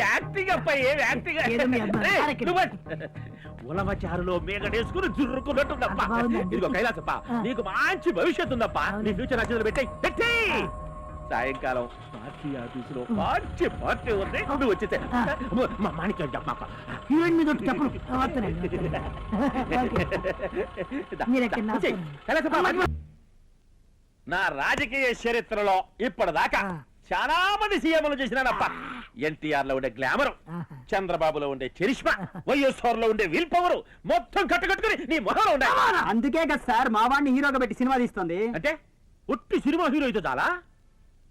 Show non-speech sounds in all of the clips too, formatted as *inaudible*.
Acting అప్ప ఏం acting ఏదో మీ అబ్బాయి. అరకే. ఉలవచారులో మేగడేసుకుని జుర్రుకున్నట్టుందప్ప అది బాగుందండి. ఇదిగో కైలాసప్ప. నీకు మంచి భవిష్యత్తు ఉందప్ప. నీ ఫ్యూచర్ నచ్చిన పెట్టి పెట్టి. సాయంకాలం పార్టీ ఆఫీసులో మంచి పార్టీ ఉంది నువ్వు వచ్చేసే ఆ. మా మాణిక్యం చెప్పమాక హీరోయిన్ మీద ఒకటి చెప్పను వస్తున్నాను మీరు ఎక్కడ నా. కైలాసప్ప, రాజకీయ చరిత్రలో ఇప్పటిదాకా ఆ. చాలా మంది సీఎంలు చేసినానప్ప ఎన్టీఆర్లో ఉండే గ్లామర్. చంద్రబాబులో ఉండే చరిష్మా వైఎస్ఆర్లో ఉండే విల్ పవర్ మొత్తం కట్టుకట్టుకుని నీ మొహంలో ఉండే. అందుకే కదా సార్ మా వాడిని హీరోగా పెట్టి సినిమా తీస్తుంది. అంటే ఉట్టి సినిమా హీరో అయితే చాలా?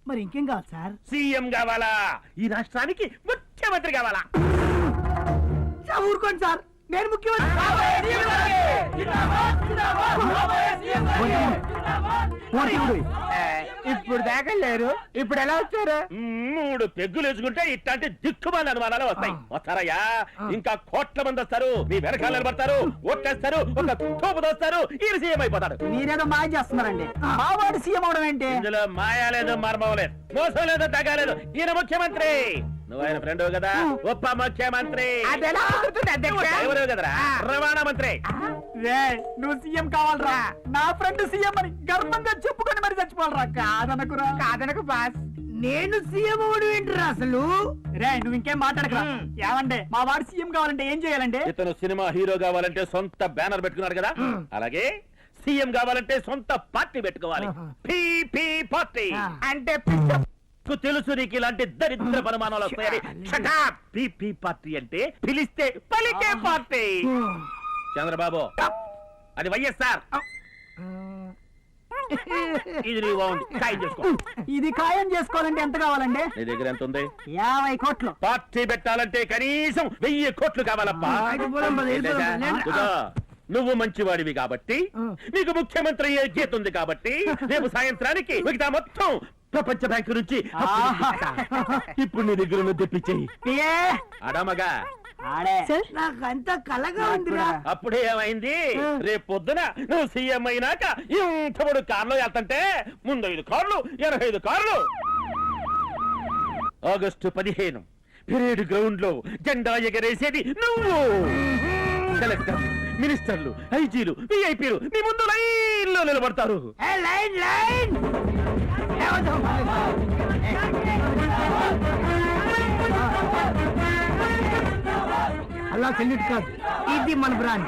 మరి ఇంకేం కావాలి సార్? సీఎం కావాలా? ఈ రాష్ట్రానికి ముఖ్యమంత్రి కావాలా? సార్, ఊరుకోండి సార్. నేను ముఖ్యమంత్రి ఇప్పుడు? దాకా లేరు. ఇప్పుడు ఎలా వచ్చారు? మూడు పెగ్గులు వేసుకుంటే ఇట్లాంటి దిక్కుమాల అనుమానాలు వస్తాయి. వస్తారయ్యా. ఇంకా కోట్ల మంది వస్తారు. మీ వెనకాల నిలబడతారు. ఓట్లేస్తారు. ఒక తోపు దోస్తారు. ఈయన సీఎం అయిపోతాడు. మీరేదో మాయ చేస్తున్నారండి. మా వాడు సీఎం అవడం ఏంటి? ఇందులో మాయా లేదు మర్మం లేదు. మోసం లేదు తగ్గ లేదు. ఈయన ముఖ్యమంత్రి. నువ్వు ఆయన ఫ్రెండ్ కదా. ఉప ముఖ్యమంత్రి. రవాణా మంత్రి. రే నువ్వు సీఎం కావాలరా. నా ఫ్రెండ్ సీఎం అని గర్వంగా చెప్పుకొని మరి చచ్చిపోవాలరా. కాదనకురా. కాదనకు బాస్. నేను సీఎం అవడం ఏంటిరా అసలు? రే నువ్వు ఇంకేం మాట్లాడకరా. ఏమండే మా వాడు సీఎం కావాలంటే ఏం చేయాలండి? ఇతను సినిమా హీరో కావాలంటే సొంత బ్యానర్ పెట్టుకున్నాడు కదా? అలాగే సీఎం కావాలంటే సొంత పార్టీ పెట్టుకోవాలి. PP party. అంటే నీకు తెలుసు నీకు ఇలాంటి దరిద్ర పనుమానాలు వస్తాయని. పార్టీ అంటే పిలిస్తే పలికే పార్టీ. చంద్రబాబు. అది వైఎస్ఆర్. ఇది నీ బాగుంది. ఖాయం చేసుకో. ఇది ఖాయం చేసుకోవాలంటే ఎంత కావాలండి? నీ దగ్గర ఎంత ఉంది? యాభై కోట్లు. పార్టీ పెట్టాలంటే కనీసం వెయ్యి కోట్లు కావాలప్పా. ఇదిగో, నువ్వు మంచివాడివి కాబట్టి. నీకు ముఖ్యమంత్రి అయ్యే గీత ఉంది కాబట్టి *laughs* రేపు సాయంత్రానికి మిగతా మొత్తం ప్రపంచ బ్యాంకు నుంచి ఆహా. ఇప్పుడు నీ దగ్గర ఉన్న తెప్పించేయి పిఏ, అడమగా ఆడే. నాకు అంత కలగా ఉందిరా. అప్పుడే ఏమైంది. రేపు పొద్దున నువ్వు సీఎం అయినాక ఇంత బడు కార్లో వెళ్తుంటే ముందు ఐదు కార్లు ఎనభై ఐదు కార్లు. ఆగస్టు పదిహేను పిరేడ్ గ్రౌండ్లో జెండా ఎగరేసేది నువ్వు. కలెక్టర్ మినిస్టర్లు ఐజీలు విఐపీలు నీ ముందు లైన్లో నిలబడతారు. ఏ, లైన్ లైన్. అలా సెల్యూట్ కాదు. ఇది మన బ్రాండ్.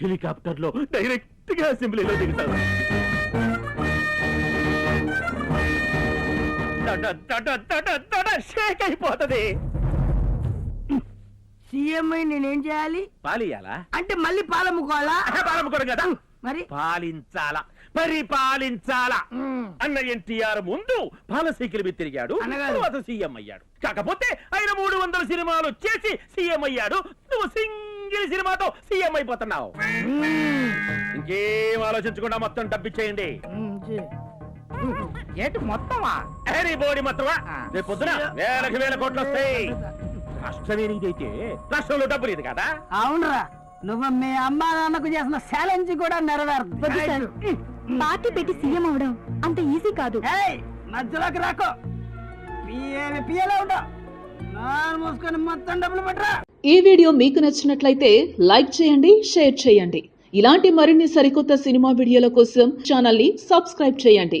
హెలికాప్టర్లో డైరెక్ట్గా అసెంబ్లీలో దిగుతాను. దడ, దడ, దడ, దడ, షేక్ అయిపోతుంది సీఎం అయి నేనేం చేయాలి పాలియాలా అంటే మళ్ళీ పాలమ్ముకోవాలా పాలమ్ముకోవడం కదా మరి పాలించాలా పరిపాలించాలా అన్న ఎన్టీఆర్ ముందు పాలసీకిల మీద తిరిగాడు తర్వాత సీఎం అయ్యాడు కాకపోతే ఆయన మూడు వందల సినిమాలు చేసి సీఎం అయ్యాడు నువ్వు సింగిల్ సినిమాతో సీఎం అయిపోతున్నావు ఇంకేం ఆలోచించకుండా మొత్తం డబ్బిచ్చేయండి ఏంటి మొత్తమా? హెరీ బోడి మొత్తమా? రేపు పొద్దున వేలకు వేల కోట్లు వస్తాయి. రాష్ట్రమే నీదైతే రాష్ట్రంలో డబ్బు లేదు కదా? అవునరా. నువ్వు మీ అమ్మా నాన్నకు చేసిన ఛాలెంజ్ కూడా నెరవేరదు పార్టీ పెట్టి సీఎం అవడం అంత ఈజీ కాదు. ఏయ్ మధ్యలోకి రాకో. డబ్బులు ఈ వీడియో మీకు నచ్చినట్లయితే లైక్ చేయండి షేర్ చేయండి. ఇలాంటి మరిన్ని సరికొత్త సినిమా వీడియోల కోసం ఛానల్ని సబ్స్క్రైబ్ చేయండి.